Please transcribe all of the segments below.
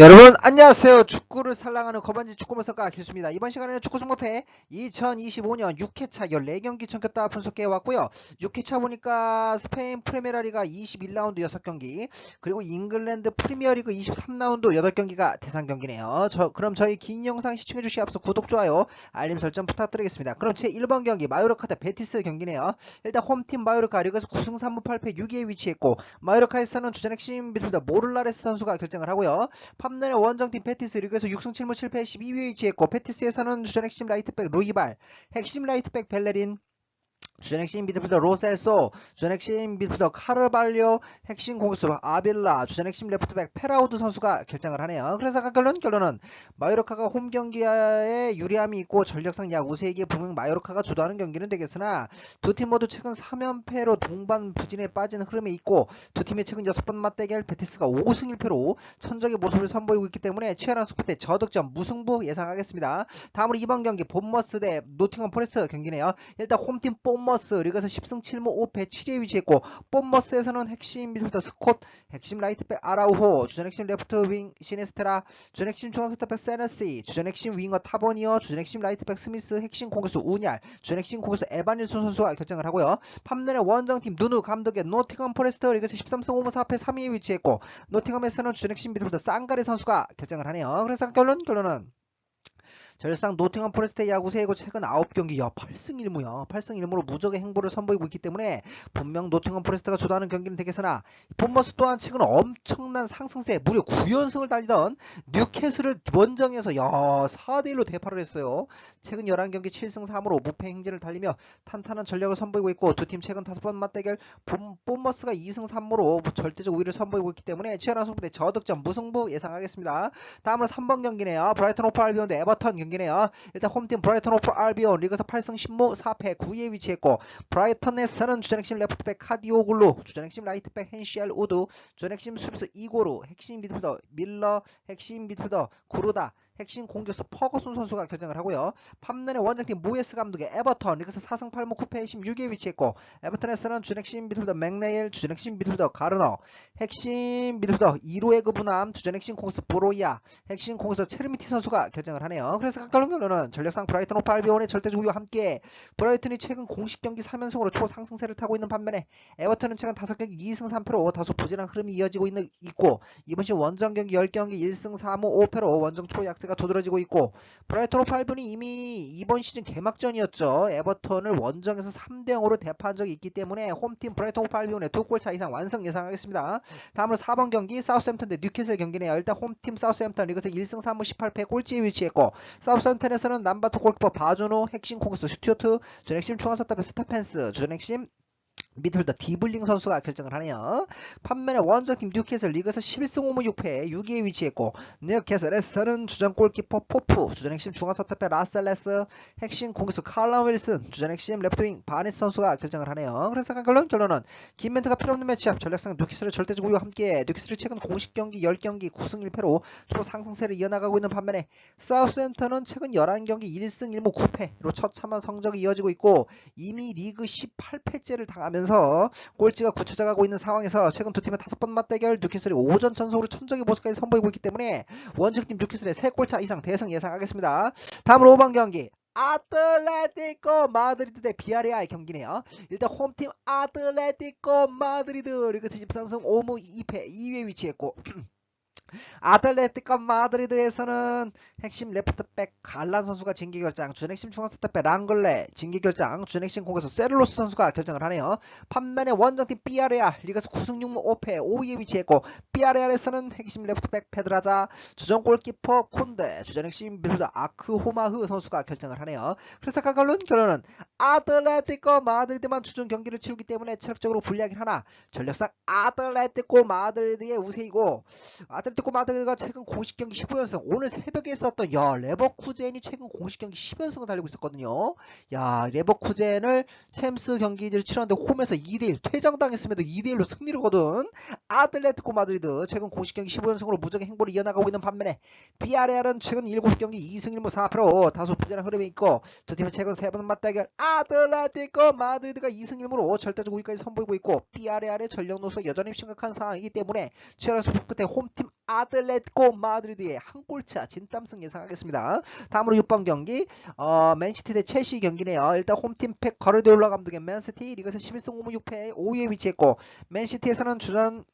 여러분 안녕하세요. 축구를 살랑하는 거반지 축구분석가 교수입니다. 이번 시간에는 축구 성모패 2025년 6회차 14경기 청겼다 분석해 왔고요. 6회차 보니까 스페인 프리메라리가 21라운드 6경기 그리고 잉글랜드 프리미어리그 23라운드 8경기가 대상 경기네요. 저 그럼 저희 긴 영상 시청해 주시 앞서 구독 좋아요 알림 설정 부탁드리겠습니다. 그럼 제 1번 경기 마요르카 대 베티스 경기네요. 일단 홈팀 마요르카 리그에서 9승 3무 8패 6위에 위치했고 마요르카에서는 주전 핵심 미드필더 모를라레스 선수가 결정을 하고요. 팜넬의 원정팀 페티스 리그에서 6승 7무 7패 12위에 위치했고 페티스에서는 주전 핵심 라이트백 루이발, 핵심 라이트백 벨레린, 주전 핵심 미드필더 로셀소, 주전 핵심 미드필더 카르발리오, 핵심 공격수 아빌라, 주전 핵심 레프트백 페라우드 선수가 결정을 하네요. 그래서 결론 결론은 마요르카가 홈 경기에 유리함이 있고 전력상 약 우세에게 분명 마요르카가 주도하는 경기는 되겠으나 두 팀 모두 최근 3연패로 동반 부진에 빠진 흐름에 있고 두 팀의 최근 6번 맞대결 베티스가 5승 1패로 천적의 모습을 선보이고 있기 때문에 치열한 스포대 저득점 무승부 예상하겠습니다. 다음으로 이번 경기 본머스 대 노팅엄 포레스트 경기네요. 일단 홈팀 본머 스 리그에서 10승 7무 5패 7위에 위치했고 본머스에서는 핵심 미드필더 스콧, 핵심 라이트백 아라우호, 주전 핵심 레프트 윙 시네스테라, 주전 핵심 중앙 센터백 세너시, 주전 핵심 윙어 타버니어, 주전 핵심 라이트백 스미스, 핵심 공격수 우냐, 주전 핵심 공격수 에바닐슨 선수가 결정을 하고요. 팜넬의 원정팀 누누 감독의 노팅엄 포레스트 리그에서 13승 5무 4패 3위에 위치했고 노팅엄에서는 주전 핵심 미드필더 쌍가리 선수가 결정을 하네요. 그래서 결론 결론은 전력상 노팅엄 포레스트의 야구 세이고 최근 9경기 야 8승 1무야 8승 1무로 무적의 행보를 선보이고 있기 때문에 분명 노팅엄 포레스트가 주도하는 경기는 되겠으나 본머스 또한 최근 엄청난 상승세 무려 9연승을 달리던 뉴캐슬을 원정에서 야 4대1로 대파를 했어요. 최근 11경기 7승 3무로 무패 행진을 달리며 탄탄한 전력을 선보이고 있고 두 팀 최근 5번 맞대결 본, 본머스가 2승 3무로 절대적 우위를 선보이고 있기 때문에 치열한 승부 대 저득점 무승부 예상하겠습니다. 다음으로 3번 경기네요. 브라이턴 오프 알비온 대 에버턴 경기 네요. 일단 홈팀 브라이턴 오프 알비온 리그에서 8승 10무 4패 9위에 위치했고 브라이턴에서는 주전 핵심 레프트백 카디오글루, 주전 핵심 라이트백 헨시알 우드, 주전 핵심 수비수 이고루, 핵심 미드필더 밀러, 핵심 미드필더 구르다, 핵심 공격수 퍼거슨 선수가 결정을 하고요. 팜넬의 원정팀 모예스 감독의 에버턴 리그에서 4승 8무 9패 16위에 위치했고 에버턴에서는 주전 핵심 미드필더 맥네일, 주전 핵심 미드필더 가르너, 핵심 미드필더 2로의 그부남, 주전 핵심 공격수 보로이아, 핵심 공격수 체르미티 선수가 결정을 하네요. 그래서 각각 결론은 전력상 알비온의 절대적 우위와 함께 브라이턴이 최근 공식 경기 3연승으로 초상승세를 타고 있는 반면에 에버턴은 최근 5경기 2승 3패로 다소 부진한 흐름이 이어지고 있는, 있고 이번 시즌 원정 경기 10경기 1승 3무 5패로 원정 초약세가 도드라지고 있고 브라이턴 오프 알비온이 이미 이번 시즌 개막전이었죠. 에버턴을 원정에서 3대 0으로 대파한 적이 있기 때문에 홈팀 브라이턴 오프 알비온의 두 골 차 이상 완성 예상하겠습니다. 다음으로 4번 경기 사우스햄튼 대 뉴캐슬 경기네요. 일단 홈팀 사우스햄튼 리그에서 1승 3무 18패 꼴찌에 위치했고 사우스햄튼에서는 남바토 골키퍼 바주노, 핵심 공격수 스튜어트, 전 핵심 중앙선탑의 스타펜스, 전 핵심 미드필더 디블링 선수가 결정을 하네요. 판면의 원정팀 뉴캐슬 리그에서 11승 5무 6패 6위에 위치했고 뉴캐슬에서는 주전 골키퍼 포프, 주전 핵심 중앙선탑의 라셀레스, 핵심 공격수 칼럼 윌슨, 주전 핵심 레프트윙 바니스 선수가 결정을 하네요. 그래서 결론 결론은 긴 멘트가 필요 없는 매치업 전략상 뉴캐슬의 절대적 우위와 함께 뉴캐슬이 최근 공식 경기 10경기 9승 1패로 초 상승세를 이어나가고 있는 반면에 사우스햄턴은 최근 11경기 1승 1무 9패로 처참한 성적이 이어지고 있고 이미 리그 18패째를 당하면서 꼴찌가 굳혀져가고 있는 상황에서 최근 두 팀의 다섯 번 맞대결 뉴캐슬이 5전 전속으로 천적의 모습까지 선보이고 있기 때문에 원정팀 뉴캐슬의 3골차 이상 대승 예상하겠습니다. 다음으로 5번 경기 아틀레티코 마드리드 대 비아레알 경기네요. 일단 홈팀 아틀레티코 마드리드 리그 73승 5무 2패 2위에 위치했고 아틀레티코 마드리드에서는 핵심 레프트백 갈란 선수가 징계 결장, 준핵심 중앙스탑백 랑글레 징계 결장, 준핵심 공격수 세르로스 선수가 결정을 하네요. 판면의 원정팀 비아레알 리그에서 9승 6무 5패 5위에 위치했고 비아레알에서는 핵심 레프트백 페드라자, 주전 골키퍼 콘데, 주전 핵심 미드필더 아크호마흐 선수가 결정을 하네요. 그래서 각각론 결론은 아틀레티코 마드리드만 주중 경기를 치르기 때문에 체력적으로 불리하긴 하나 전력상 아틀레티코 마드리드의 우세이고 아틀레티코 마드리드가 최근 공식 경기 15연승 오늘 새벽에 있었던 야 레버쿠젠이 최근 공식 경기 10연승을 달리고 있었거든요. 야 레버쿠젠을 챔스 경기를 치렀는데 홈에서 2대1 퇴장당했음에도 2대1로 승리를 거둔 아틀레티코 마드리드 최근 공식 경기 15연승으로 무적의 행보를 이어나가고 있는 반면에 비아레알은 최근 7경기 2승 1무 4패로 다소 부진한 흐름이 있고 두 팀은 최근 3번 맞대결 아틀레티코 마드리드가 2승 1무로 절대적 우위까지 선보이고 있고 비아레알의 전력 노수 여전히 심각한 상황이기 때문에 소폭 끝에 홈팀 아틀레티코 마드리드의 한 골차 진땀승 예상하겠습니다. 다음으로 6번 경기 어, 맨시티 대 첼시 경기네요. 일단 홈팀 팩 가르디올라 감독의 맨시티 리그에서 11승 5무 6패 5위에 위치했고 맨시티에서는 주전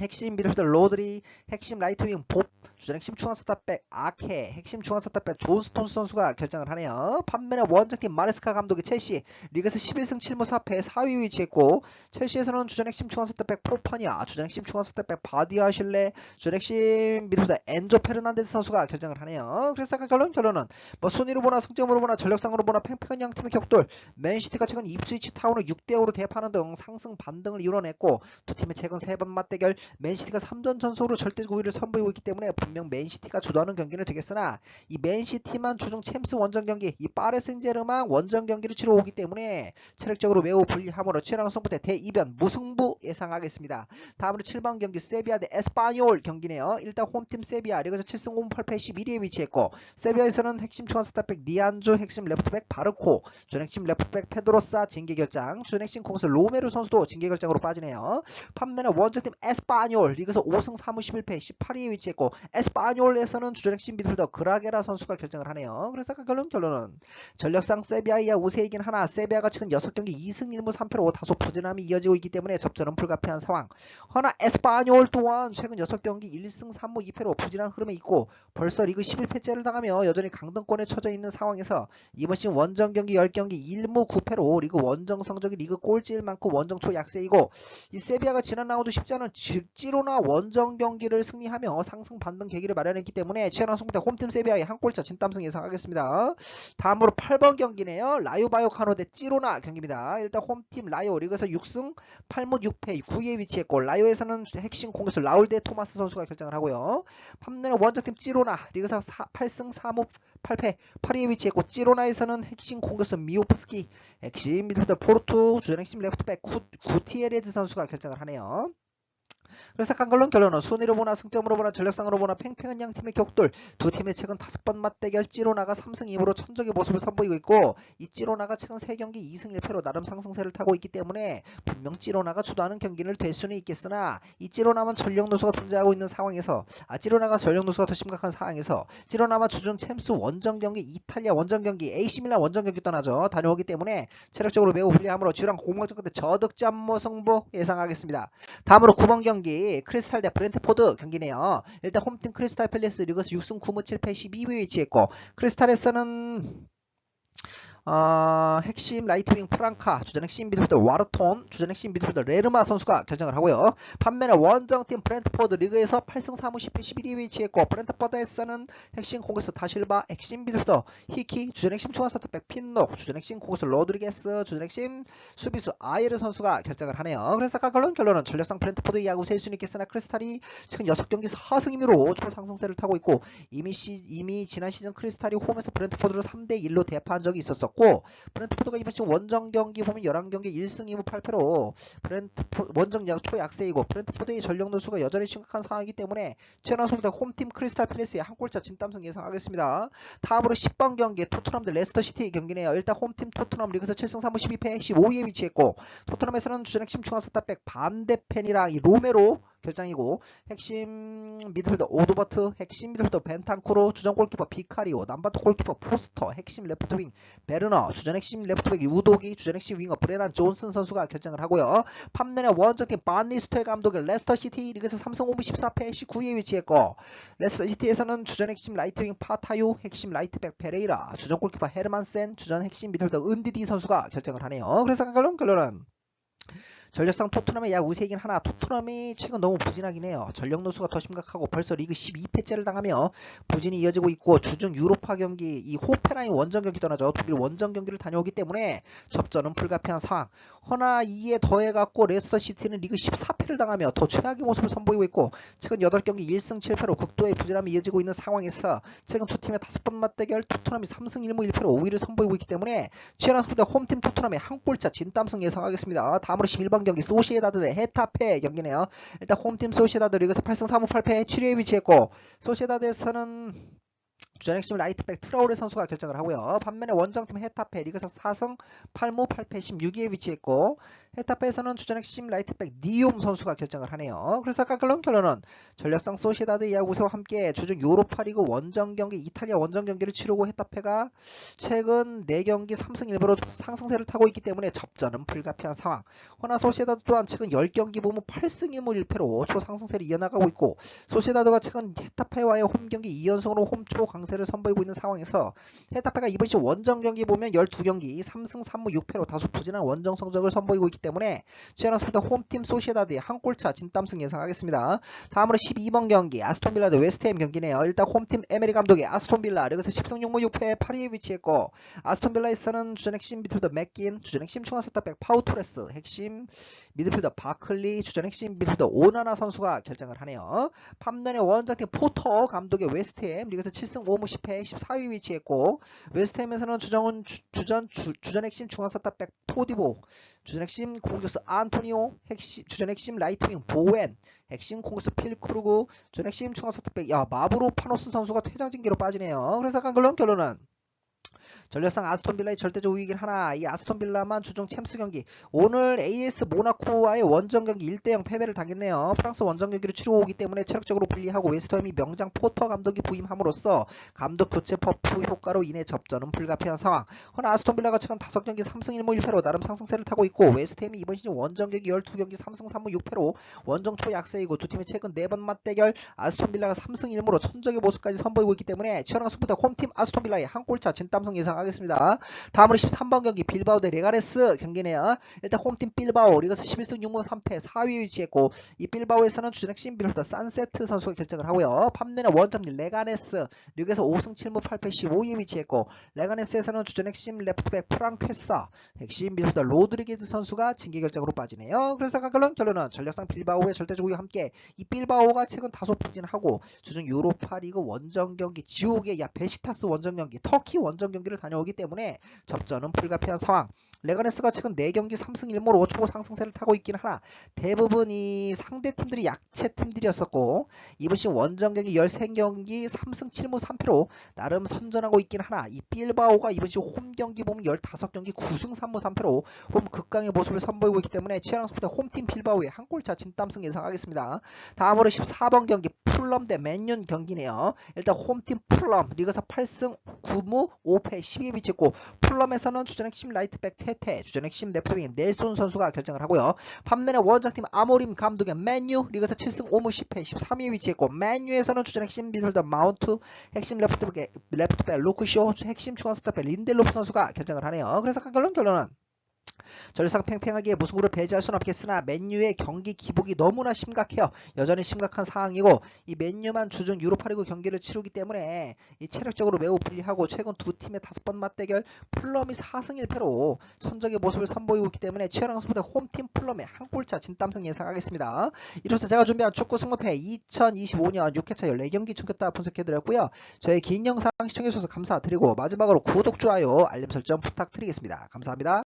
핵심 미드필더 로드리, 핵심 라이트윙 봅, 주전 핵심 중앙서탑백 아케, 핵심 중앙서탑백 존스톤스 선수가 결정을 하네요. 판매는 원정팀 마레스카 감독의 첼시, 리그에서 11승 7무 4패 4위 위치했고 첼시에서는 주전 핵심 중앙서탑백 포파니아, 주전 핵심 중앙서탑백 바디아 실레, 주전 핵심 미드필더 엔조 페르난데스 선수가 결정을 하네요. 그래서 아까 결론 결론은 뭐 순위로 보나 승점으로 보나 전력상으로 보나 팽팽한 양팀의 격돌, 맨시티가 최근 입스위치 타운을 6대 5로 대파하는 등 상승 반등을 이뤄냈고 두 팀의 최근 세 번 맞대결 맨시티가 3전 전속으로 절대 우위를 선보이고 있기 때문에 분명 맨시티가 주도하는 경기는 되겠으나 이 맨시티만 주중 챔스 원정 경기 이 파레센제르망 원정 경기를 치러 오기 때문에 체력적으로 매우 불리함으로 최랑 승부대 대이변 무승부 예상하겠습니다. 다음으로 7번 경기 세비야 대 에스파뇰 경기네요. 일단 홈팀 세비야 리그에서 7승 5무 8패 11위에 위치했고 세비야에서는 핵심 중앙 스타백 니안주 핵심 레프트백 바르코 준핵심 레프트백 페드로사 징계 결장 준핵심 공수 로메르 선수도 징계 결장으로 빠지네요. 판매는 원정팀 에스파뇰 리그에서 5승 3무 11패 18위에 위치했고 에스파뇰에서는 주전 핵심 미드필더 그라게라 선수가 결정을 하네요. 그래서 아까 결론 결론은 전력상 세비야이야 우세이긴 하나 세비야가 최근 6경기 2승 1무 3패로 다소 부진함이 이어지고 있기 때문에 접전은 불가피한 상황. 허나 에스파뇰 또한 최근 6경기 1승 3무 2패로 부진한 흐름에 있고 벌써 리그 11패째를 당하며 여전히 강등권에 처져 있는 상황에서 이번 시즌 원정 경기 10경기 1무 9패로 리그 원정 성적이 리그 꼴찌일 만큼 원정 초약세이고 이 세비야가 지난 라운드 쉽지 않은 찌로나 원정 경기를 승리하며 상승 반등 계기를 마련했기 때문에 치열한 승부대 홈팀 세비야의 한 골차 진땀승 예상하겠습니다. 다음으로 8번 경기네요. 라요 바이오카노 대 찌로나 경기입니다. 일단 홈팀 라요 리그에서 6승 8무 6패 9위에 위치했고 라요에서는 핵심 공격수 라울 대 토마스 선수가 결정을 하고요. 판매는 원정팀 찌로나 리그에서 4, 8승 4무 8패 8위에 위치했고 찌로나에서는 핵심 공격수 미오프스키 핵심 미드필더 포르투 주전 핵심 레프트백 구, 구티에레즈 선수가 결정을 하네요. 그래서 깡걸론 결론은 순위로 보나 승점으로 보나 전력상으로 보나 팽팽한 양 팀의 격돌. 두 팀의 최근 다섯 번 맞대결 찌로나가 3승 2무로 천적의 모습을 선보이고 있고 이 찌로나가 최근 3경기 2승 1패로 나름 상승세를 타고 있기 때문에 분명 찌로나가 주도하는 경기를 될 수는 있겠으나 이 찌로나만 전력 노수가 존재하고 있는 상황에서 아 찌로나가 전력 노수가 더 심각한 상황에서 찌로나만 주중 챔스 원정 경기 이탈리아 원정 경기 AC 밀란 원정 경기 떠나죠. 다녀오기 때문에 체력적으로 매우 불리함으로 쥐랑 공방전 끝에 저득점 모승부 예상하겠습니다. 다음으로 9번 경기 크리스탈 대 브렌트포드 경기네요. 일단 홈팀 크리스탈 팰리스 리그에서 6승 9무 7패 12위에 위치했고 크리스탈에서는 어, 핵심 라이트윙 프랑카, 주전 핵심 미드필더 와르톤, 주전 핵심 미드필더 레르마 선수가 결정을 하고요. 판매는 원정팀 브렌트포드 리그에서 8승 3무 10패 11위에 위치했고 브렌트포드에서는 핵심 공격수 다실바, 핵심 미드필더 히키, 주전 핵심 중앙서터백 핀녹, 주전 핵심 공격수 로드리게스, 주전 핵심 수비수 아이르 선수가 결정을 하네요. 그래서 아까 결론 결론은 전력상 브렌트포드 야구 셀 수는 있겠으나 크리스탈이 최근 6경기 4승 2무로 초 상승세를 타고 있고 이미 시, 이미 지난 시즌 크리스탈이 홈에서 브렌트포드를 3대 1로 대파한 적이 있었었고 브렌트포드가 이번 시즌 원정 경기 보면 11경기 1승 2무 8패로 브렌트포 원정 약 초약세이고 브렌트포드의 전력 노수가 여전히 심각한 상황이기 때문에 최연한 소부터 홈팀 크리스탈 팰리스의 한 골차 진땀승 예상하겠습니다. 다음으로 10번 경기 토트넘 대 레스터 시티 경기네요. 일단 홈팀 토트넘 리그에서 7승 3무 12패 15위에 위치했고 토트넘에서는 주전 핵심 중앙서탑백 반대팬이랑 이 로메로 결장이고 핵심 미드필더 오도버트, 핵심 미드필더 벤탄쿠르, 주전 골키퍼 비카리오, 남바트 골키퍼 포스터, 핵심 레프트 윙 베르 너, 주전 핵심 레프트백 우도기, 주전 핵심 윙어 브레난 존슨 선수가 결정을 하고요. 판내는 원정팀 반니스텔 감독의 레스터 시티 리그에서 3승 5무 14패 19위에 위치했고 레스터 시티에서는 주전 핵심 라이트 윙 파타유, 핵심 라이트백 페레이라, 주전 골키퍼 헤르만센, 주전 핵심 미드필더 은디디 선수가 결정을 하네요. 그래서 결론 결론은 전력상 토트넘의 약 우세이긴 하나 토트넘이 최근 너무 부진하긴 해요. 전력 노수가 더 심각하고 벌써 리그 12패째를 당하며 부진이 이어지고 있고 주중 유로파 경기 이 호페라인 원정 경기 떠나죠. 독일 원정 경기를 다녀오기 때문에 접전은 불가피한 상황. 허나 이에 더해갖고 레스터 시티는 리그 14패를 당하며 더 최악의 모습을 선보이고 있고 최근 8경기 1승 7패로 극도의 부진함이 이어지고 있는 상황에서 최근 두 팀의 다섯 번 맞대결 토트넘이 3승 1무 1패로 5위를 선보이고 있기 때문에 치열한 승부대 홈팀 토트넘의 한 골차 진땀승 예상하겠습니다. 다음으로 11번 경기 소시에다드 대 헤타페 경기네요. 일단 홈팀 소시에다드 리그에서 8승 3무 8패 7위에 위치했고 소시에다드에서는 주전 핵심 라이트백 트라우레 선수가 결정을 하고요. 반면에 원정팀 헤타페 리그에서 4승 8무 8패 16위에 위치했고 헤타페에서는 주전 핵심 라이트백 니움 선수가 결정을 하네요. 그래서 아까 결론 결론은 전력상 소시다드 야구세와 함께 주중 요로파리그 원정 경기 이탈리아 원정 경기를 치르고 헤타페가 최근 4경기 3승 1패로 상승세를 타고 있기 때문에 접전은 불가피한 상황. 허나 소시다드 또한 최근 10경기 보면 8승 1무 1패로 초상승세를 이어나가고 있고 소시다드가 최근 헤타페와의 홈 경기 2연승으로 홈초 강세를 선보이고 있는 상황에서 헤타페가 이번 시즌 원정 경기 보면 12경기 3승 3무 6패로 다소 부진한 원정 성적을 선보이고 있기 때문에 스포트 홈팀 소시다드의 한 골차 진땀승 예상하겠습니다. 다음으로 12번 경기 아스톤빌라 대 웨스트햄 경기네요. 일단 홈팀 에메리 감독의 아스톤빌라 여기서 10승 6무 6패 8위에 위치했고 아스톤빌라에서는 주전 핵심 미드필더 맥긴, 주전 핵심 중앙센터백 파우토레스, 핵심 미드필더 바클리, 주전 핵심 미드필더 오나나 선수가 결정을 하네요. 판단의 원정팀 포터 감독의 웨스트햄 리그에서 7승 5무 10패 14위 위치했고 웨스트햄에서는 주정은 주, 주전 주, 주전 핵심 중앙센터백 토디보, 주전 핵심 공격수 안토니오, 핵심 주전 핵심 라이트윙 보웬, 핵심 공격수 필크루그, 주전 핵심 중앙센터백 야 마브로 파노스 선수가 퇴장 징계로 빠지네요. 그래서 간 결론 결론은 전력상 아스톤빌라의 절대적 우위이긴 하나 이 아스톤빌라만 주중 챔스 경기 오늘 AS 모나코와의 원정 경기 1대0 패배를 당했네요. 프랑스 원정 경기를 치르고 오기 때문에 체력적으로 불리하고 웨스트햄이 명장 포터 감독이 부임함으로써 감독 교체 퍼프 효과로 인해 접전은 불가피한 상황. 허나 아스톤빌라가 최근 5경기 3승 1무 1패로 나름 상승세를 타고 있고 웨스트햄이 이번 시즌 원정 경기 12경기 3승 3무 6패로 원정 초약세이고 두 팀의 최근 4번 맞대결 아스톤빌라가 3승 1무로 천적의 모습까지 선보이고 있기 때문에 치열한 승부다 홈팀 아스톤빌라의 한 골차 진땀승 예상 하겠습니다. 다음으로 13번 경기 빌바오 대 레가레스 경기네요. 일단 홈팀 빌바오 리그에서 11승 6무 3패 4위 위치했고 이 빌바오에서는 주전 핵심 빌부터 산세트 선수가 결정을 하고요. 판매는 원점리 레가네스 리그에서 5승 7무 8패 15위에 위치했고 레가네스에서는 주전 핵심 레프트백 프랑케사 핵심 빌부터 로드리게즈 선수가 징계 결정으로 빠지네요. 그래서 각결론 결론은 전력상 빌바오의 절대적 우위와 함께 이 빌바오가 최근 다소 부진하고 주중 유로파 리그 원정 경기 지옥의 야 베시타스 원정 경기 터키 원정 경기를 다녀오기 때문에 접전은 불가피한 상황. 레가네스가 최근 4경기 3승 1무로 초보 상승세를 타고 있긴 하나 대부분 이 상대 팀들이 약체 팀들이었었고 이번 시즌 원정 경기 13경기 3승 7무 3패로 나름 선전하고 있긴 하나 이 빌바오가 이번 시즌 홈 경기 보면 15경기 9승 3무 3패로 홈 극강의 모습을 선보이고 있기 때문에 스포트 홈팀 빌바오의 한 골차 진땀승 예상하겠습니다. 다음으로 14번 경기 풀럼 대 맨윤 경기네요. 일단 홈팀 풀럼 리그에서 8승 9무 5패 12위 위치했고 풀럼에서는 주전 핵심 라이트백 테테 주전 핵심 레프트윙 넬손 선수가 결정을 하고요. 판매는 원정팀 아모림 감독의 맨유 리그에서 7승 5무 10패 13위에 위치했고 맨유에서는 주전 핵심 미들더 마운트 핵심 레프트백 레프트백 루크쇼 핵심 중앙 스타백 린델로프 선수가 결정을 하네요. 그래서 결론 결론은 전상 팽팽하게 무승부를 배제할 수는 없겠으나 맨유의 경기 기복이 너무나 심각해요. 여전히 심각한 상황이고 이 맨유만 주중 유로파리그 경기를 치르기 때문에 이 체력적으로 매우 불리하고 최근 두 팀의 다섯 번 맞대결 플럼이 4승 1패로 천적의 모습을 선보이고 있기 때문에 치열한 승부대 홈팀 플럼의 한 골차 진땀승 예상하겠습니다. 이로써 제가 준비한 축구 승부패 2025년 6회차 14경기 chung kết 다 분석해드렸고요. 저희 긴 영상 시청해주셔서 감사드리고 마지막으로 구독, 좋아요, 알림 설정 부탁드리겠습니다. 감사합니다.